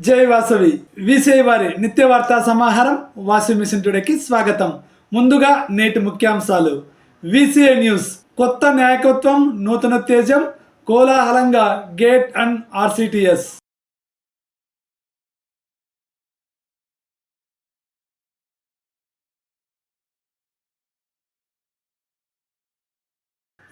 జై వాసవి. విసిఐ వారి నిత్య వార్తా సమాహారం వాసవి మిషన్ టుడేకి స్వాగతం. ముందుగా నేటి ముఖ్యాంశాలు. VCI news. కొత్త నాయకత్వం నూతన తేజం కోలాహలంగా gate and RCTS.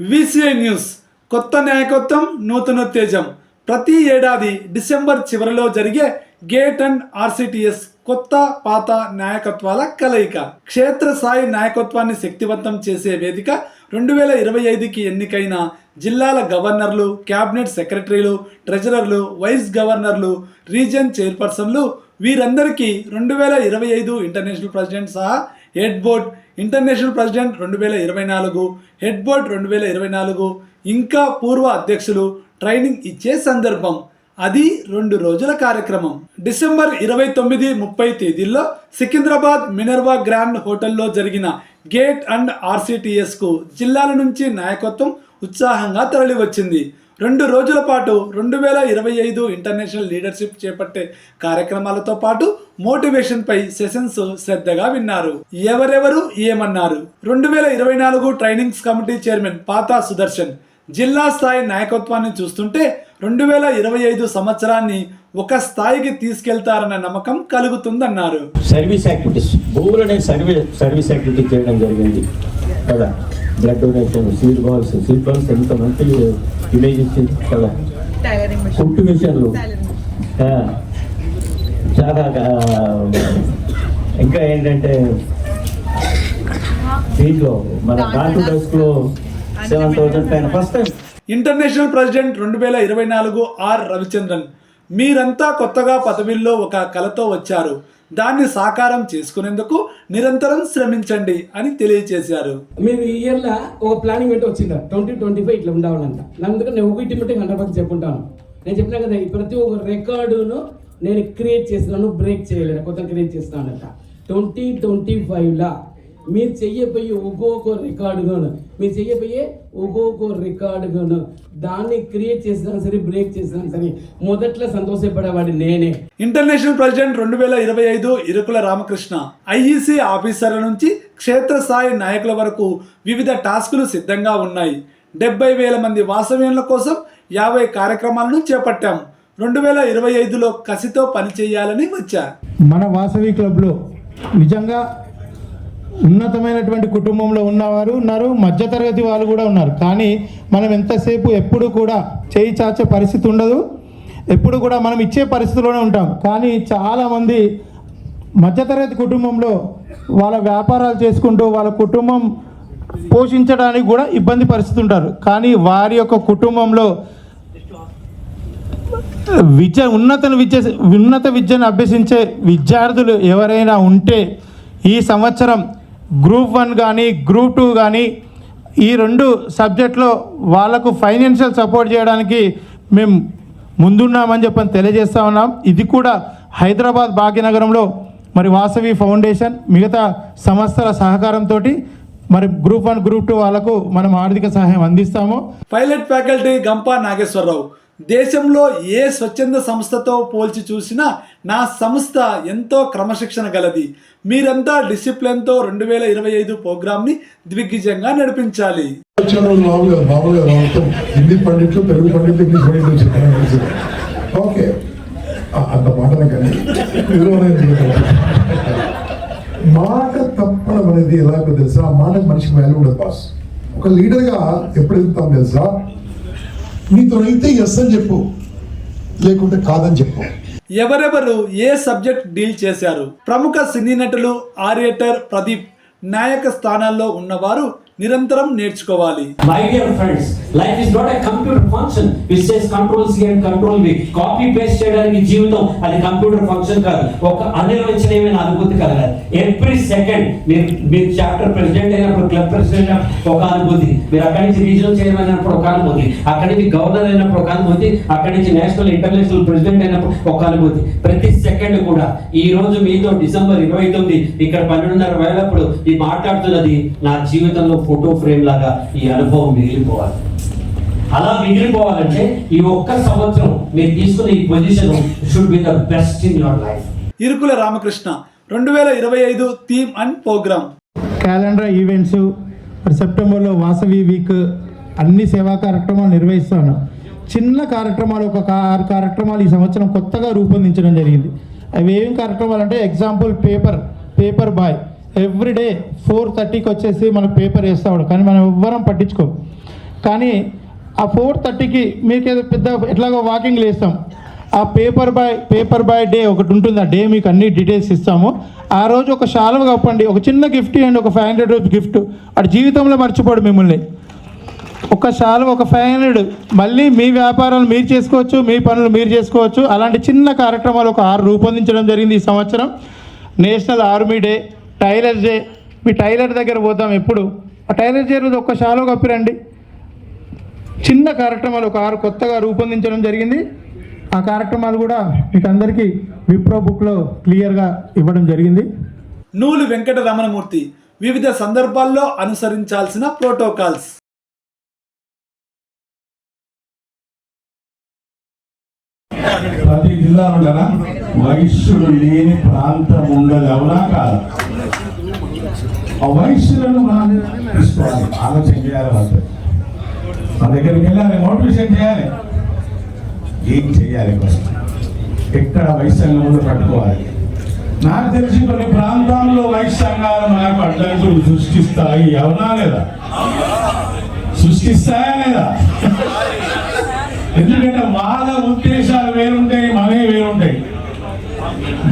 VCI news. కొత్త నాయకత్వం నూతన తేజం. ప్రతి ఏడాది డిసెంబర్ చివరిలో జరిగే గేట్ అండ్ ఆర్సిటిఎస్ కొత్త పాత నాయకత్వాల కలయిక. క్షేత్రస్థాయి నాయకత్వాన్ని శక్తివంతం చేసే వేదిక రెండు వేల ఇరవై ఐదుకి ఎన్నికైన జిల్లాల గవర్నర్లు క్యాబినెట్ సెక్రటరీలు ట్రెజరర్లు వైస్ గవర్నర్లు రీజన్ చైర్పర్సన్లు వీరందరికీ రెండు వేల ఇరవై ఐదు ఇంటర్నేషనల్ ప్రెసిడెంట్ సహా హెడ్ బోర్డ్ ఇంటర్నేషనల్ ప్రెసిడెంట్ రెండు వేల ఇరవై నాలుగు హెడ్ బోర్డ్ రెండు వేల ఇరవై నాలుగు ఇంకా పూర్వ అధ్యక్షులు ట్రైనింగ్ ఇచ్చే సందర్భం. అది రెండు రోజుల కార్యక్రమం. డిసెంబర్ ఇరవై తొమ్మిది ముప్పై తేదీల్లో సికింద్రాబాద్ మినర్వా గ్రాండ్ హోటల్లో జరిగిన గేట్ అండ్ ఆర్సిటిఎస్కు జిల్లాల నుంచి నాయకత్వం ఉత్సాహంగా తరలివచ్చింది. రెండు రోజుల పాటు రెండు వేల ఇరవై ఐదు ఇంటర్నేషనల్ లీడర్షిప్ చేపట్టే కార్యక్రమాలతో పాటు మోటివేషన్ పై సెషన్స్ శ్రద్ధగా విన్నారు. ఎవరెవరు ఏమన్నారు? రెండు వేల ఇరవై నాలుగు trainings committee chairman Patha Sudarshan జిల్లా స్థాయి నాయకత్వాన్ని చూస్తుంటే రెండు వేల ఇరవై ఐదు సంవత్సరాన్ని ఒక స్థాయికి తీసుకెళ్తారన్న నమ్మకం కలుగుతుందన్నారు. సర్వీస్ యాక్టివిటీస్ భూములు అనే సర్వీస్ సర్వీస్ యాక్టివిటీ చేయడం జరిగింది. కదా? Blood donation seed balls seed balls ఎంత మంచి ఇమేజ్ ఇచ్చింది? కదా? కుట్టు మిషన్లు. చాలా ఇంకా ఏంటంటే దీంట్లో మన కాంటు డెస్క్లో సెవెన్ థౌసండ్ పైన ఫస్ట్ టైం ఇంటర్నేషనల్ ప్రెసిడెంట్ రెండు వేల ఇరవై నాలుగు ఆర్. రవిచంద్రన్ మీరంతా కొత్తగా పదవిల్లో ఒక కలతో వచ్చారు. దాన్ని సాకారం చేసుకునేందుకు నిరంతరం శ్రమించండి అని తెలియజేశారు. మేము ఈ ఇయర్లో ఒక ప్లానింగ్ పెట్టి వచ్చిందా? ట్వంటీ ట్వంటీ ఫైవ్ ఇట్లా ఉండాలంట అందుకని నేను ఒకటి మట్టి హండ్రెడ్ పర్సెంట్ చెప్పుంటాను నేను చెప్పినా కదా ఈ ప్రతి ఒక్క రికార్డును నేను క్రియేట్ చేస్తున్నాను బ్రేక్ చేయలేను కొత్త క్రియేట్ చేస్తానంట. ట్వంటీ ట్వంటీ ఫైవ్లో మీరు చెయ్యబోయే ఒక్కొక్క రికార్డుగాను మీరు చెయ్యబోయే ఒక్కొక్క రికార్డుగాను దాన్ని క్రియేట్ చేసినా సరే బ్రేక్ చేసినా సరే మొదట్లో సంతోషపడేవాడు నేనే. ఇంటర్నేషనల్ ప్రెసిడెంట్ రెండు వేల ఇరవై ఐదు ఇరుకుల రామకృష్ణ ఐఈసీ ఆఫీసర్ల నుంచి క్షేత్రస్థాయి నాయకుల వరకు వివిధ టాస్కులు సిద్ధంగా ఉన్నాయి. డెబ్బై వేల మంది వాసవ్యుల కోసం యాభై కార్యక్రమాలను చేపట్టాం. రెండు వేల ఇరవై ఐదులో కసితో పనిచేయాలని వచ్చా మన వాసవి క్లబ్లో నిజంగా ఉన్నతమైనటువంటి కుటుంబంలో ఉన్నవారు ఉన్నారు మధ్యతరగతి వాళ్ళు కూడా ఉన్నారు. కానీ మనం ఎంతసేపు ఎప్పుడు కూడా చేయి చాచే పరిస్థితి ఉండదు. ఎప్పుడు కూడా మనం ఇచ్చే పరిస్థితిలోనే ఉంటాం. కానీ చాలామంది మధ్యతరగతి కుటుంబంలో వాళ్ళ వ్యాపారాలు చేసుకుంటూ వాళ్ళ కుటుంబం పోషించడానికి కూడా ఇబ్బంది పరిస్థితి ఉంటారు. కానీ వారి యొక్క కుటుంబంలో విద్య ఉన్నత విద్య ఉన్నత విద్యను అభ్యసించే విద్యార్థులు ఎవరైనా ఉంటే ఈ సంవత్సరం గ్రూప్ వన్ కానీ గ్రూప్ టూ కానీ ఈ రెండు సబ్జెక్ట్లో వాళ్ళకు ఫైనాన్షియల్ సపోర్ట్ చేయడానికి మేము ముందున్నామని చెప్పని తెలియజేస్తా ఉన్నాం. ఇది కూడా హైదరాబాద్ భాగ్యనగరంలో మరి వాసవి ఫౌండేషన్ మిగతా సంస్థల సహకారంతో మరి గ్రూప్ వన్ గ్రూప్ టూ వాళ్ళకు మనం ఆర్థిక సహాయం అందిస్తాము. Pilot faculty Gampa Nageswara Rao. దేశంలో ఏ స్వచ్ఛంద సంస్థతో పోల్చి చూసినా నా సంస్థ ఎంతో క్రమశిక్షణ గలది. మీరంతా డిసిప్లిన్తో రెండు వేల ఇరవై ఐదు ప్రోగ్రామ్ని దిగ్విజయంగా నడిపించాలి. పండిట్లు ఓకే. అంత మాటలు కానీ. మాట తప్పడం అనేది ఎలాగో తెలుసా? ఆ మనిషికి వాల్యూ ఉండదు బాస్. ఒక లీడర్గా ఎప్పుడు వెళ్తాం తెలుసా? నీతో అయితే ఎస్ అని చెప్పు. లేకుంటే కాదని చెప్పు. ఎవరెవరు ఏ సబ్జెక్ట్ డీల్ చేశారు? ప్రముఖ సినీ నటులు ఆరియేటర్ ప్రదీప్ నాయక స్థానాల్లో ఉన్నవారు నిరంతరం నేర్చుకోవాలి. My dear friends life is not a computer function which says control C and control V copy paste చేయడానికి జీవితం అది కంప్యూటర్ ఫంక్షన్ కాదు. ఒక అనిర్వచనీయమైన అనుభూతి కలగాలి. ఎవ్రీ సెకండ్ మీరు మీరు చాప్టర్ ప్రెసిడెంట్ అయినప్పుడు క్లబ్ ప్రెసిడెంట్ ఒక అనుభూతి. మీరు అక్కడి నుంచి రీజనల్ చైర్మన్ అయినప్పుడు ఒక అనుభూతి. అక్కడి నుంచి గవర్నర్ అయినప్పుడు ఒక అనుభూతి. అక్కడి నుంచి నేషనల్ ఇంటర్నేషనల్ ప్రెసిడెంట్ అయినప్పుడు ఒక అనుభూతి. ప్రతి సెకండ్ కూడా. ఈ రోజు మీతో డిసెంబర్ ఇరవై తొమ్మిది ఇక్కడ పన్నెండున్నర వేలప్పుడు ఈ మాట్లాడుతున్నది నా జీవితంలో ఫోటో ఫ్రేమ్ లాగా ఈ అనుభవం మిగిలిపోవాలి. అలా మిగిలిపోవాలంటే ఈ ఒక్క సంవత్సరం మీరు తీసుకున్న ఈ position should be the best in your life Irukula Ramakrishna రెండు వేల ఇరవై ఐదు theme and programme calendar events మరి సెప్టెంబర్లో వాసవి వీక్ అన్ని సేవా కార్యక్రమాలు నిర్వహిస్తాను. చిన్న కార్యక్రమాలు ఒక ఆరు కార్యక్రమాలు ఈ సంవత్సరం కొత్తగా రూపొందించడం జరిగింది. అవి ఏం కార్యక్రమాలు అంటే example paper paper boy every day four థర్టీకి వచ్చేసి మనకు పేపర్ వేస్తాడు కానీ మనం ఎవ్వరం పట్టించుకో. కానీ ఆ ఫోర్ థర్టీకి మీకు ఏదో పెద్ద ఎట్లాగో వాకింగ్ లేస్తాం. ఆ paper boy paper boy day ఒకటి ఉంటుంది. ఆ డే మీకు అన్ని డీటెయిల్స్ ఇస్తాము. ఆ రోజు ఒక శాలువ కప్పండి. ఒక చిన్న గిఫ్ట్ ఇవ్వండి. ఒక ఫైవ్ హండ్రెడ్ రూపీస్ గిఫ్ట్ అటు జీవితంలో మర్చిపోడు మిమ్మల్ని. ఒక శాలువ ఒక ఫైవ్ హండ్రెడ్ మళ్ళీ మీ వ్యాపారాలు మీరు చేసుకోవచ్చు మీ పనులు మీరు చేసుకోవచ్చు. అలాంటి చిన్న కార్యక్రమాలు ఒక ఆరు రూపొందించడం జరిగింది ఈ సంవత్సరం. National army day. Tailors day మీ టైలర్ దగ్గర పోతాం ఎప్పుడు? ఆ టైలర్ డే రోజు ఒక్క శాలువ కప్పిరండి. చిన్న కార్యక్రమాలు ఒక ఆరు కొత్తగా రూపొందించడం జరిగింది. ఆ కార్యక్రమాలు కూడా మీకు అందరికీ విప్రో బుక్లో క్లియర్గా ఇవ్వడం జరిగింది. నూలు వెంకట రమణమూర్తి వివిధ సందర్భాల్లో అనుసరించాల్సిన ప్రోటోకాల్స్. ప్రతి జిల్లాలో కదా? వైశ్యులు లేని ప్రాంతం ఉండదు అవునా కాదు? ఆ వైశ్యులను మనం తీసుకోవాలి ఆలోచన చేయాలి వాళ్ళతో. మన దగ్గరికి వెళ్ళాలి మోటివేషన్ చేయాలి. ఏం చేయాలి ఫస్ట్ ఎక్కడ వైశ్యంగా ముందు పట్టుకోవాలి? నాకు తెలిసి కొన్ని ప్రాంతాల్లో వైశ్యంగాలు మనకు అడ్డంకులు సృష్టిస్తాయి. అవునా లేదా? సృష్టిస్తాయా లేదా? ఎందుకంటే వాళ్ళ ఉద్దేశాలు వేరుంటాయి మనవి వేరుంటాయి.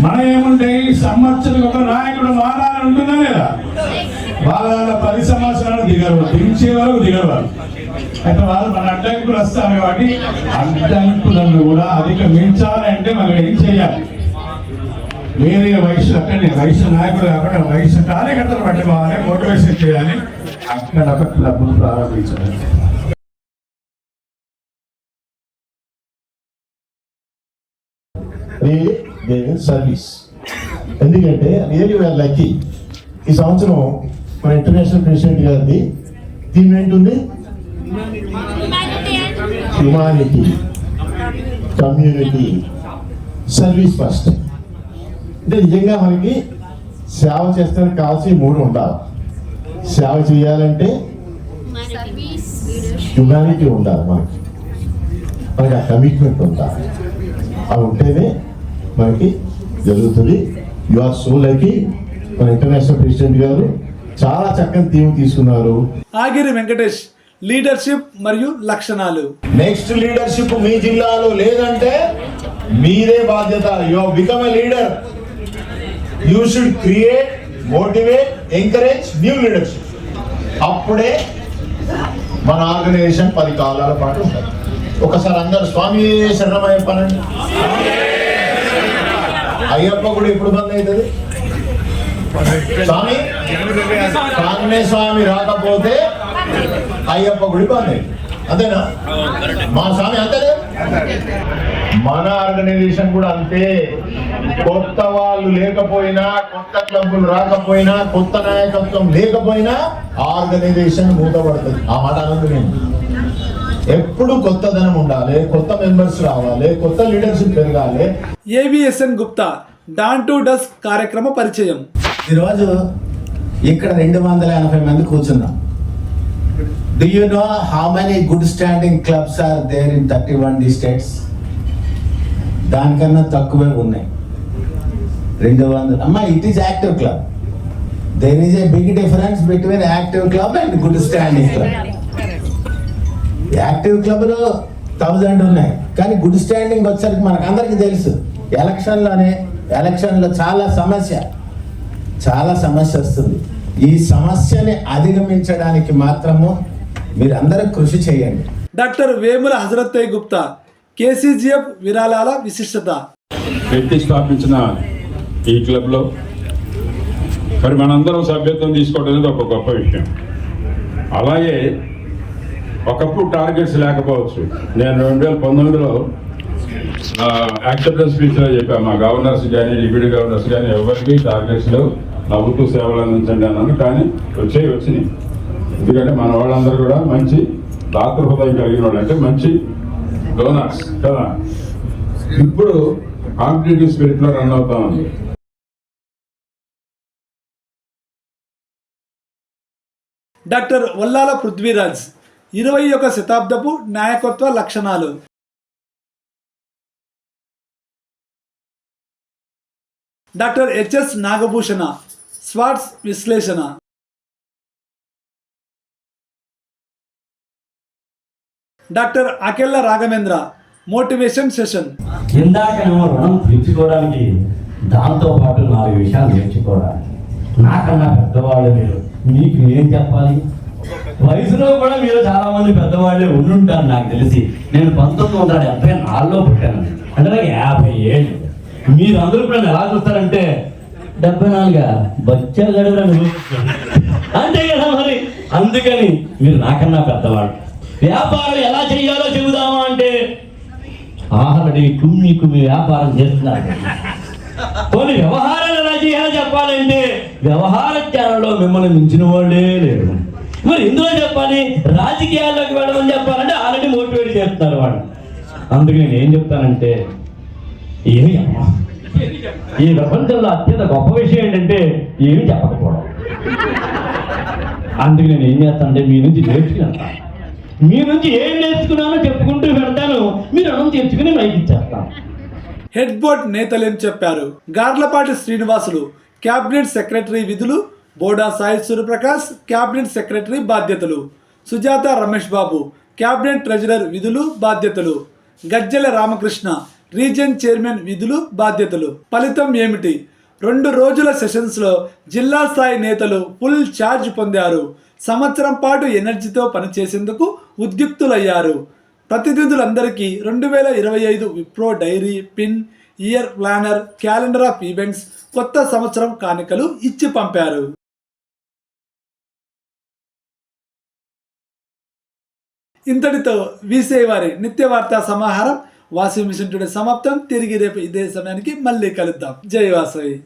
మన ఏముంటాయి సంవత్సరం ఒక నాయకుడు మారాలని ఉంటుందా లేదా? వాళ్ళ పది సంవత్సరాలు దిగరు. దించే వరకు దిగరు వాళ్ళు. అయితే వాళ్ళు మన అడ్డంకులు వస్తారు కాబట్టి అడ్డంకులను కూడా అధిగమించాలంటే మనం ఏం చేయాలి? వేరే వయసు అక్కడనే వయసు నాయకులు కాకుండా వయసు కార్యకర్తలు పట్టుకోవాలి మోటివేషన్ చేయాలి. అక్కడ ఒక క్లబ్ను ప్రారంభించాలి సర్వీస్ ఎందుకంటే రియలీ వేర్ లక్కీ ఈ సంవత్సరం మన ఇంటర్నేషనల్ ప్రెసిడెంట్ గారిది థీమ్ ఏంటుంది? హ్యుమానిటీ కమ్యూనిటీ సర్వీస్ ఫస్ట్ అంటే నిజంగా మనకి సేవ చేస్తానికి కావాల్సి మూడు ఉండాలి. సేవ చేయాలంటే హ్యుమానిటీ ఉండాలి మనకి. మనకి ఆ కమిట్మెంట్ ఉండాలి. అవి ఉంటేనే మనకి జరుగుతుంది. యు ఆర్ సో లైకి మన ఇంటర్నేషనల్ ప్రెసిడెంట్ గారు చాలా చక్కని థీమ్ తీసుకున్నారు. ఆగిరి వెంకటేష్ లీడర్షిప్ మరియు లక్షణాలు. నెక్స్ట్ లీడర్షిప్ మీ జిల్లాలో లేదంటే మీదే బాధ్యత. You become a leader you should create motivate encourage new leadership అప్పుడే మన ఆర్గనైజేషన్ పది కాలాల పాటు ఉంటుంది. ఒకసారి అందరు స్వామి శరణమయ్యప్పనండి అయ్యప్ప కూడా ఎప్పుడు బంద్ అవుతుంది. స్వామి స్వామి రాకపోతే అయ్యప్ప గుడి బంద్ అంతేనా? మా స్వామి అంతేనే? మన ఆర్గనైజేషన్ కూడా అంతే. కొత్త వాళ్ళు లేకపోయినా కొత్త క్లబ్బులు రాకపోయినా కొత్త నాయకత్వం లేకపోయినా ఆర్గనైజేషన్ మూతపడుతుంది. ఆ మాట అనందు నేను. ఎప్పుడు కొత్తదనం ఉండాలి కొత్త మెంబర్స్ రావాలి కొత్త లీడర్షిప్ పెరగాలి. ఏవిఎస్ఎన్ గుప్తా డాన్ టు డస్ కార్యక్రమ పరిచయం. ఈరోజు ఇక్కడ రెండు వందల ఎనభై మంది కూర్చున్నాం. Do you know how many good standing clubs are there in thirty one states దానికన్నా తక్కువే ఉన్నాయి. రెండు వందలు అమ్మా it is active club there is a big difference between active club and good standing club active క్లబ్లో thousand ఉన్నాయి. కానీ good standing వచ్చేసరికి మనకు అందరికీ తెలుసు ఎలక్షన్లోనే ఎలక్షన్లో చాలా సమస్య. చాలా సమస్య వస్తుంది. ఈ సమస్యని అధిగమించడానికి మాత్రము మీరు అందరూ కృషి చేయండి. డాక్టర్ వేముల హజరత్తయ్య గుప్తా కేసీజీఎఫ్ విరాళాల విశిష్టత. వ్యక్తి స్థాపించిన ఈ క్లబ్లో మరి మనందరం సభ్యత్వం తీసుకోవడం అనేది ఒక గొప్ప విషయం. అలాగే ఒకప్పుడు టార్గెట్స్ లేకపోవచ్చు. నేను రెండు వేల పంతొమ్మిదిలో యాక్సెప్టెన్స్ స్పీచ్లో చెప్పాను. మా గవర్నర్స్ కానీ డిప్యూటీ గవర్నర్స్ కానీ ఎవరికి టార్గెట్స్ లేవు నవ్వుతూ సేవలు అందించండి అన్నాను కానీ వచ్చేవి వచ్చినాయి. ఎందుకంటే మన వాళ్ళందరూ కూడా మంచి దాతృ హృదయం కలిగిన వాళ్ళు. అంటే మంచి డోనర్స్ కదా? ఇప్పుడు కాంపిటేటివ్ స్పిరిట్లో రన్ అవుతా ఉంది. డాక్టర్ వల్లాల పృథ్వీరాజ్ ఇరవై ఒక శతాబ్దపు నాయకత్వ లక్షణాలు. డాక్టర్ హెచ్ఎస్ నాగభూషణ స్వాట్స్ విశ్లేషణ. Doctor Akella Raghavendra motivation session. ఇందాకనేమో రుణం తీర్చుకోవడానికి దాంతో పాటు నాలుగు విషయాలు నేర్చుకోవడానికి. నాకన్నా పెద్దవాళ్ళు మీరు. మీకు ఏం చెప్పాలి? వయసులో కూడా మీరు చాలా మంది పెద్దవాళ్ళే ఉండుంటారు నాకు తెలిసి. నేను పంతొమ్మిది వందల డెబ్బై నాలుగులో పుట్టాను అంటే నాకు యాభై ఏళ్ళు. మీరు అందరూ కూడా ఎలా చూస్తారంటే డెబ్బై నాలుగా? బచ్చా గడువురా నువ్వు అంతే కదా మరి. అందుకని మీరు నాకన్నా పెద్దవాళ్ళు. వ్యాపారం ఎలా చేయాలో చెబుదామా అంటే ఆల్రెడీ కుమ్మి కుమ్మి వ్యాపారం చేస్తున్నారు. కొన్ని వ్యవహారాలు ఎలా చేయాలో చెప్పాలంటే వ్యవహార జ్ఞానంలో మిమ్మల్ని మించిన వాళ్ళే లేరు. మరి ఇందులో చెప్పాలి రాజకీయాల్లోకి వెళ్ళమని చెప్పాలంటే ఆల్రెడీ మోటివేట్ చేస్తున్నారు వాళ్ళు. అందుకే నేను ఏం చెప్తానంటే ఏమి అమ్మా? ఈ ప్రపంచంలో అత్యంత గొప్ప విషయం ఏంటంటే ఏమి చెప్పకపోవడం. అందుకే నేను ఏం చేస్తానంటే మీ నుంచి నేర్చుకున్నాను మీ నుంచి ఏం నేర్చుకున్నానో చెప్పుకుంటూ పెడతాను మీరు రుణం తీర్చుకుని మైకి ఇచ్చేస్తాను. హెడ్ బోర్డ్ నేతలేం చెప్పారు? గార్లపాటి శ్రీనివాసులు క్యాబినెట్ సెక్రటరీ విధులు బోడా సాయి సూర్యప్రకాష్ క్యాబినెట్ సెక్రటరీ బాధ్యతలు. సుజాత రమేష్ బాబు క్యాబినెట్ ట్రెజరర్ విధులు బాధ్యతలు. గజ్జెల రామకృష్ణ రీజియన్ చైర్మన్ విధులు బాధ్యతలు. ఫలితం ఏమిటి? రెండు రోజుల సెషన్స్లో జిల్లా స్థాయి నేతలు ఫుల్ ఛార్జ్ పొందారు. సంవత్సరం పాటు ఎనర్జీతో పనిచేసేందుకు ఉద్యుక్తులయ్యారు. ప్రతినిధులందరికీ రెండు వేల ఇరవై ఐదు Wipro diary pin year planner calendar of events కొత్త సంవత్సరం కానుకలు ఇచ్చి పంపారు. ఇంతటితో వీసే వారి నిత్య వార్తా సమాహారం వాషింగ్ మిషన్ టుడే సమాప్తం. తిరిగి రేపు ఇదే సమయానికి మళ్ళీ కలుద్దాం. జై వాసవి